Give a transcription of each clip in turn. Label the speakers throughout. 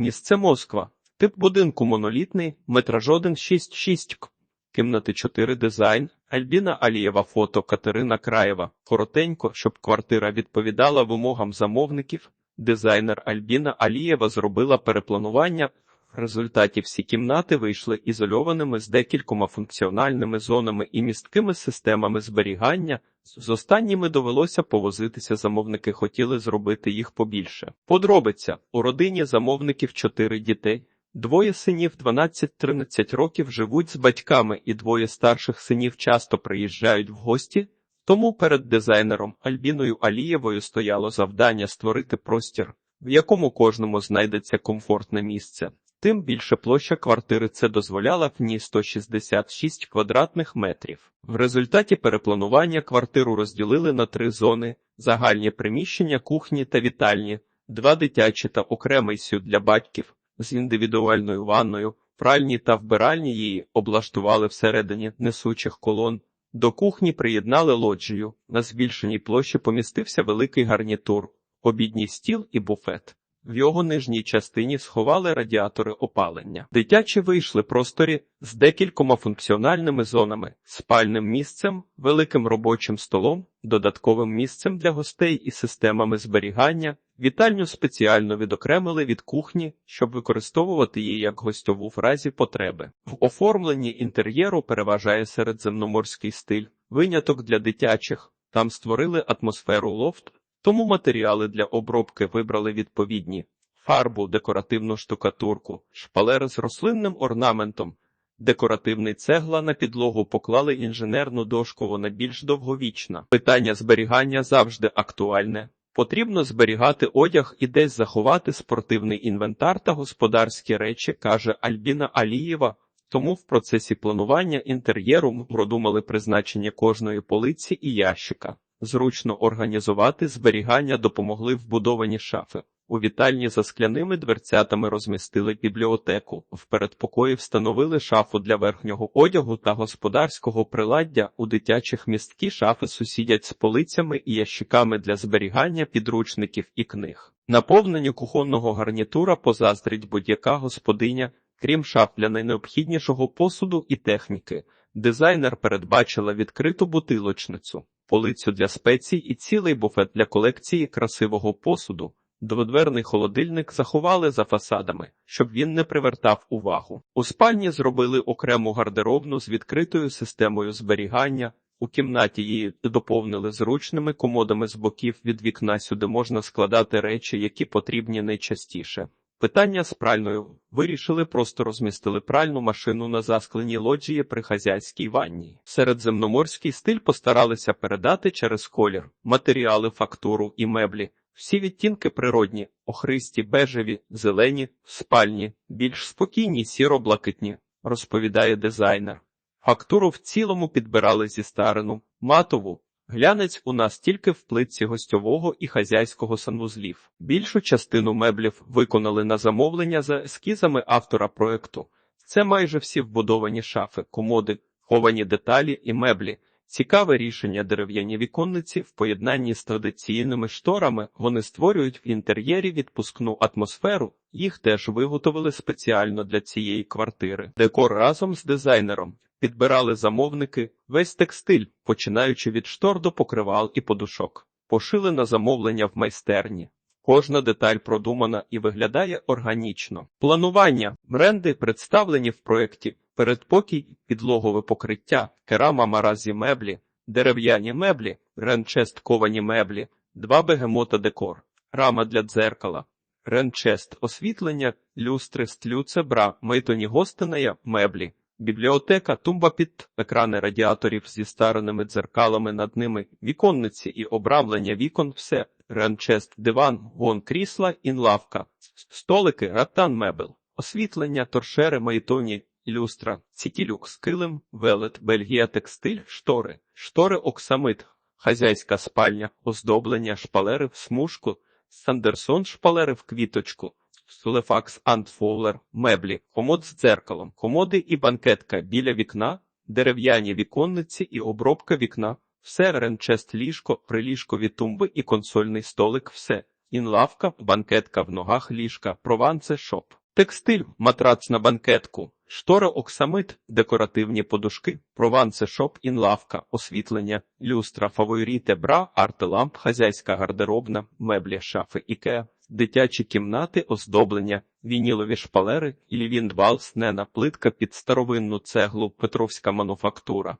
Speaker 1: Місце Москва. Тип будинку монолітний, метраж 1,66 к. Кімнати 4 дизайн, Альбіна Алієва фото, Катерина Краєва. Коротенько, щоб квартира відповідала вимогам замовників. Дизайнер Альбіна Алієва зробила перепланування. В результаті всі кімнати вийшли ізольованими з декількома функціональними зонами і місткими системами зберігання. З останніми довелося повозитися. Замовники хотіли зробити їх побільше. Подробиця у родині замовників чотири дітей. Двоє синів 12-13 років живуть з батьками, і двоє старших синів часто приїжджають в гості. Тому перед дизайнером Альбіною Алієвою стояло завдання створити простір, в якому кожному знайдеться комфортне місце. Тим більше площа квартири це дозволяла в ній 166 квадратних метрів. В результаті перепланування квартиру розділили на три зони: загальні приміщення, кухні та вітальні, два дитячі та окремий сюд для батьків з індивідуальною ванною, пральні та вбиральні її облаштували всередині несучих колон. До кухні приєднали лоджію. На збільшеній площі помістився великий гарнітур, обідній стіл і буфет. В його нижній частині сховали радіатори опалення. Дитячі вийшли просторі з декількома функціональними зонами, спальним місцем, великим робочим столом, додатковим місцем для гостей і системами зберігання. Вітальню спеціально відокремили від кухні, щоб використовувати її як гостьову в разі потреби. В оформленні інтер'єру переважає середземноморський стиль, виняток для дитячих. Там створили атмосферу лофт, тому матеріали для обробки вибрали відповідні фарбу, декоративну штукатурку, шпалери з рослинним орнаментом, декоративний цегла на підлогу поклали інженерну дошку, вона більш довговічна. Питання зберігання завжди актуальне. Потрібно зберігати одяг і десь заховати спортивний інвентар та господарські речі, каже Альбіна Алієва. Тому в процесі планування інтер'єру продумали призначення кожної полиці і ящика. Зручно організувати зберігання допомогли вбудовані шафи. У вітальні за скляними дверцятами розмістили бібліотеку. В передпокої встановили шафу для верхнього одягу та господарського приладдя. У дитячих місткі шафи сусідять з полицями і ящиками для зберігання підручників і книг. Наповненню кухонного гарнітура позаздрить будь-яка господиня, крім шаф для найнеобхіднішого посуду і техніки. Дизайнер передбачила відкриту бутилочницю, полицю для спецій і цілий буфет для колекції красивого посуду. Дводверний холодильник заховали за фасадами, щоб він не привертав увагу. У спальні зробили окрему гардеробну з відкритою системою зберігання. У кімнаті її доповнили зручними комодами з боків від вікна. Сюди можна складати речі, які потрібні найчастіше. Питання з пральною вирішили, просто розмістили пральну машину на заскленій лоджії при хазяйській ванні. Середземноморський стиль постаралися передати через колір, матеріали, фактуру і меблі. Всі відтінки природні, охристі, бежеві, зелені, спальні, більш спокійні, сіро-блакитні, розповідає дизайнер. Фактуру в цілому підбирали зі старину, матову. Глянець у нас тільки в плитці гостьового і хазяйського санвузлів. Більшу частину меблів виконали на замовлення за ескізами автора проекту. Це майже всі вбудовані шафи, комоди, ховані деталі і меблі. Цікаве рішення дерев'яні віконниці в поєднанні з традиційними шторами вони створюють в інтер'єрі відпускну атмосферу. Їх теж виготовили спеціально для цієї квартири. Декор разом з дизайнером підбирали замовники весь текстиль, починаючи від штор до покривал і подушок. Пошили на замовлення в майстерні. Кожна деталь продумана і виглядає органічно. Планування бренди представлені в проєкті передпокій, підлогове покриття, керама маразі меблі, дерев'яні меблі, ренчест ковані меблі, два бегемота декор, рама для дзеркала, ренчест освітлення, люстри стлюце бра, мейтоні гостиная, меблі. Бібліотека, тумба під екрани радіаторів зі стареними дзеркалами над ними, віконниці і обрамлення вікон, все, ренчест, диван, гон крісла, інлавка, столики, ратан мебел, освітлення, торшери, майтоні, люстра, цітілюкс, килим, велет, бельгія, текстиль, штори, штори оксамит, хазяйська спальня, оздоблення, шпалери в смужку, Сандерсон шпалери в квіточку, Сулефакс Антфоулер, меблі, комод з дзеркалом, комоди і банкетка біля вікна, дерев'яні віконниці і обробка вікна, все ренчест ліжко, приліжкові тумби і консольний столик, все. інлавка, банкетка в ногах ліжка, прованце шоп. Текстиль, матрац на банкетку, штори оксамит, декоративні подушки, прованце шоп, інлавка, освітлення, люстра, фаворіте, бра, артеламп, хазяйська гардеробна, меблі, шафи, ікеа, дитячі кімнати, оздоблення, вінілові шпалери, лівіндвал, снена, плитка під старовинну цеглу, петровська мануфактура,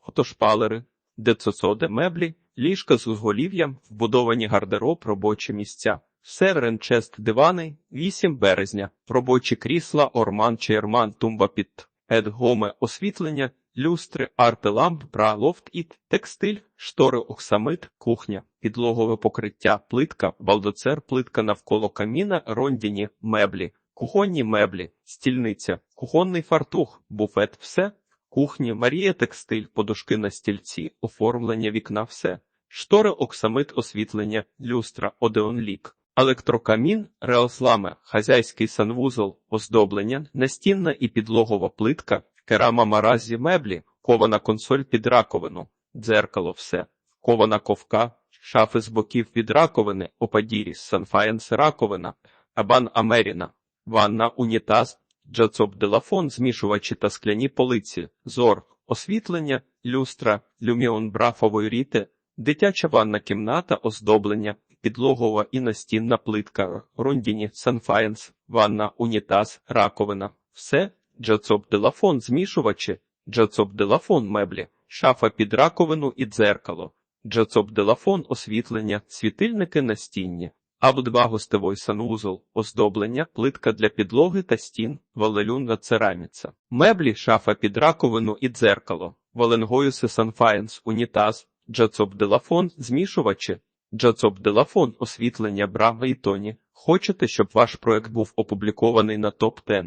Speaker 1: фотошпалери, децосоди, меблі, ліжка з узголів'ям, вбудовані гардероб, робочі місця. Северен чест дивани, 8 березня, робочі крісла, орман, черман, тумба під едгоме, освітлення, люстри, артеламп, бра, лофт іт, текстиль, штори, оксамит, кухня, підлогове покриття, плитка, балдоцер, плитка навколо каміна, рондіні, меблі, кухонні меблі, стільниця, кухонний фартух, буфет, все, кухні, Марія текстиль, подушки на стільці, оформлення вікна, все, штори, оксамит, освітлення, люстра, одеон лік. Електрокамін, реослами, хазяйський санвузол, оздоблення, настінна і підлогова плитка, керама маразі меблі, кована консоль під раковину, дзеркало все, кована ковка, шафи з боків від раковини, опадіріс, санфаєнс раковина, абан Амеріна, ванна, унітаз, джацоп делафон, змішувачі та скляні полиці, зор, освітлення, люстра, люміон бра фаворіти, дитяча ванна кімната, оздоблення, підлогова і настінна плитка, рондіні, санфаєнс, ванна, унітаз, раковина. Все, джацоп делафон, змішувачі, джацоп делафон меблі, шафа під раковину і дзеркало, джацоп делафон, освітлення, світильники настінні. Або два гостевой санвузол, оздоблення, плитка для підлоги та стін, валелюнга цераміця. Меблі, шафа під раковину і дзеркало, валенгоюси санфаєнс, унітаз, джацоп делафон, змішувачі, Джацоп Делафон, освітлення Браво і Тоні. Хочете, щоб ваш проект був опублікований на топ 10